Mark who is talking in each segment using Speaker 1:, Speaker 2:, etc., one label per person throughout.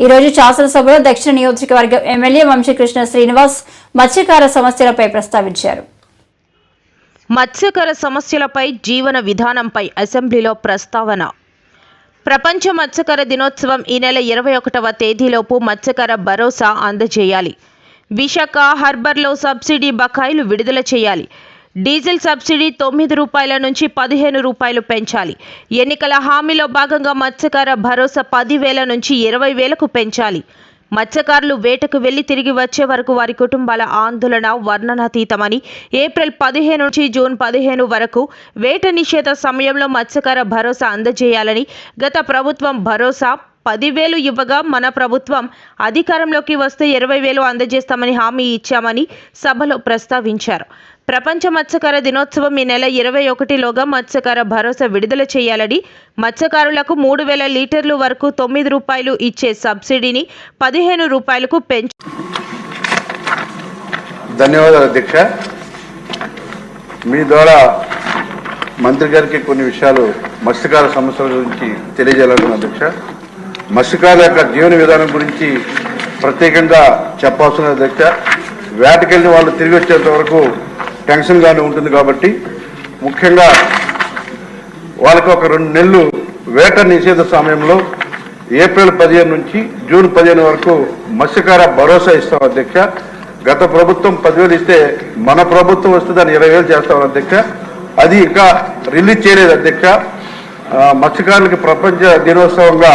Speaker 1: ఈ రోజు శాసనసభలో దక్షిణ నియోజకవర్గం ఎమ్మెల్యే వంశీకృష్ణ శ్రీనివాస్ మత్స్యకార సమస్యలపై ప్రస్తావించారు.
Speaker 2: మత్స్యకార సమస్యలపై జీవన విధానంపై అసెంబ్లీలో ప్రస్తావన. ప్రపంచ మత్స్యకార దినోత్సవం ఈ నెల ఇరవై ఒకటవ తేదీలోపు మత్స్యకార భరోసా అందజేయాలి. విశాఖ హార్బర్లో సబ్సిడీ బకాయిలు విడుదల చేయాలి. డీజిల్ సబ్సిడీ తొమ్మిది రూపాయల నుంచి పదిహేను రూపాయలు పెంచాలి. ఎన్నికల హామీలో భాగంగా మత్స్యకార భరోసా పదివేల నుంచి ఇరవై వేలకు పెంచాలి. మత్స్యకారులు వేటకు వెళ్ళి తిరిగి వచ్చే వరకు వారి కుటుంబాల ఆందోళన వర్ణనాతీతమని ఏప్రిల్ పదిహేను నుంచి జూన్ పదిహేను వరకు వేట నిషేధ సమయంలో మత్స్యకార భరోసా అందజేయాలని గత ప్రభుత్వం భరోసా పదివేలు ఇవ్వగా మన ప్రభుత్వం అధికారంలోకి వస్తే ఇరవై వేలు అందజేస్తామని హామీ ఇచ్చామని సభలో ప్రస్తావించారు. ప్రపంచ మత్స్యకార దినోత్సవం ఈ నెల ఇరవై ఒకటిలోగా మత్స్యకార భరోసా విడుదల చేయాలని మత్స్యకారులకు మూడు వేల లీటర్లు వరకు తొమ్మిది రూపాయలు ఇచ్చే సబ్సిడీని పదిహేను రూపాయలకు పెంచు
Speaker 3: ధన్యవాదాలు అధ్యక్ష. మీ ద్వారా మంత్రి గారికి కొన్ని విషయాలు మత్స్యకార సమస్యల గురించి తెలియజేయాలనుకున్నాను అధ్యక్ష. మత్స్యకారుల యొక్క జీవన విధానం గురించి ప్రత్యేకంగా చెప్పాల్సిన అధ్యక్ష వేటకెళ్ళిన వాళ్ళు తిరిగి వచ్చేంత వరకు టెన్షన్గానే ఉంటుంది కాబట్టి ముఖ్యంగా వాళ్ళకి ఒక రెండు నెలలు వేట నిషేధ సమయంలో ఏప్రిల్ పదిహేను నుంచి జూన్ పదిహేను వరకు మత్స్యకార భరోసా ఇస్తాం అధ్యక్ష. గత ప్రభుత్వం పదివేలు ఇస్తే మన ప్రభుత్వం వస్తే దాన్ని ఇరవై వేలు చేస్తాం అధ్యక్ష. అది ఇంకా రిలీజ్ చేయలేదు అధ్యక్ష. మత్స్యకారులకి ప్రపంచ దినోత్సవంగా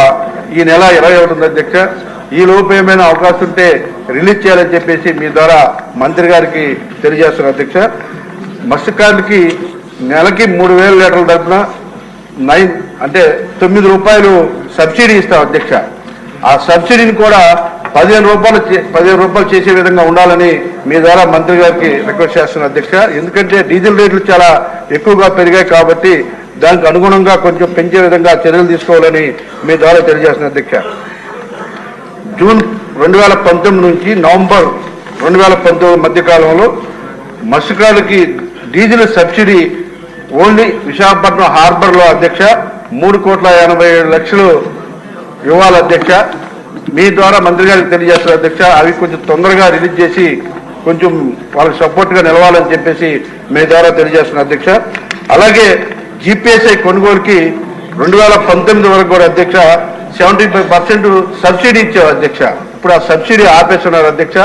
Speaker 3: ఈ నెల ఇరవై ఒకటి అధ్యక్ష. ఈ లోపు ఏమైనా అవకాశం ఉంటే రిలీజ్ చేయాలని చెప్పేసి మీ ద్వారా మంత్రి గారికి తెలియజేస్తున్నారు అధ్యక్ష. మత్స్యకారులకి నెలకి మూడు వేల లీటర్ల డబ్బున నైన్ అంటే తొమ్మిది రూపాయలు సబ్సిడీ ఇస్తాం అధ్యక్ష. ఆ సబ్సిడీని కూడా పదిహేను రూపాయలు పదిహేను రూపాయలు చేసే విధంగా ఉండాలని మీ ద్వారా మంత్రి గారికి రిక్వెస్ట్ చేస్తున్న అధ్యక్ష. ఎందుకంటే డీజిల్ రేట్లు చాలా ఎక్కువగా పెరిగాయి కాబట్టి దానికి అనుగుణంగా కొంచెం పెంచే విధంగా చర్యలు తీసుకోవాలని మీ ద్వారా తెలియజేస్తున్న అధ్యక్ష. జూన్ రెండు వేల పంతొమ్మిది నుంచి నవంబర్ రెండు వేల పంతొమ్మిది మధ్యకాలంలో మత్స్యకారులకి డీజిల్ సబ్సిడీ ఓన్లీ విశాఖపట్నం హార్బర్లో అధ్యక్ష మూడు కోట్ల ఎనభై ఏడు లక్షలు ఇవ్వాలి అధ్యక్ష. మీ ద్వారా మంత్రి గారికి తెలియజేస్తారు అధ్యక్ష అవి కొంచెం తొందరగా రిలీజ్ చేసి కొంచెం వాళ్ళకి సపోర్ట్గా నిలవాలని చెప్పేసి మీ ద్వారా తెలియజేస్తున్నారు అధ్యక్ష. అలాగే జీపీఎస్ఐ కొనుగోలుకి రెండు వేల పంతొమ్మిది వరకు కూడా అధ్యక్ష సెవెంటీ ఫైవ్ పర్సెంట్ సబ్సిడీ ఇచ్చారు అధ్యక్ష. ఇప్పుడు ఆ సబ్సిడీ ఆపేస్తున్నారు అధ్యక్ష.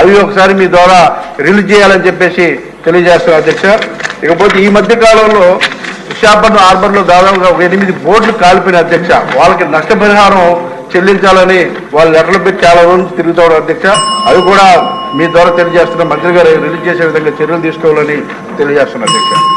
Speaker 3: అవి ఒకసారి మీ ద్వారా రిలీజ్ చేయాలని చెప్పేసి తెలియజేస్తున్నారు అధ్యక్ష. ఇకపోతే ఈ మధ్య కాలంలో విశాఖపట్నం హార్బర్లో దాదాపుగా ఒక ఎనిమిది బోట్లు కాలిపోయిన అధ్యక్ష. వాళ్ళకి నష్టపరిహారం చెల్లించాలని వాళ్ళు లెటర్లు పెట్టి చాలా రోజులు తిరుగుతాడు అధ్యక్ష. అవి కూడా మీ ద్వారా తెలియజేస్తున్న మంత్రి గారు రిలీజ్ చేసే విధంగా చర్యలు తీసుకోవాలని తెలియజేస్తున్నారు అధ్యక్ష.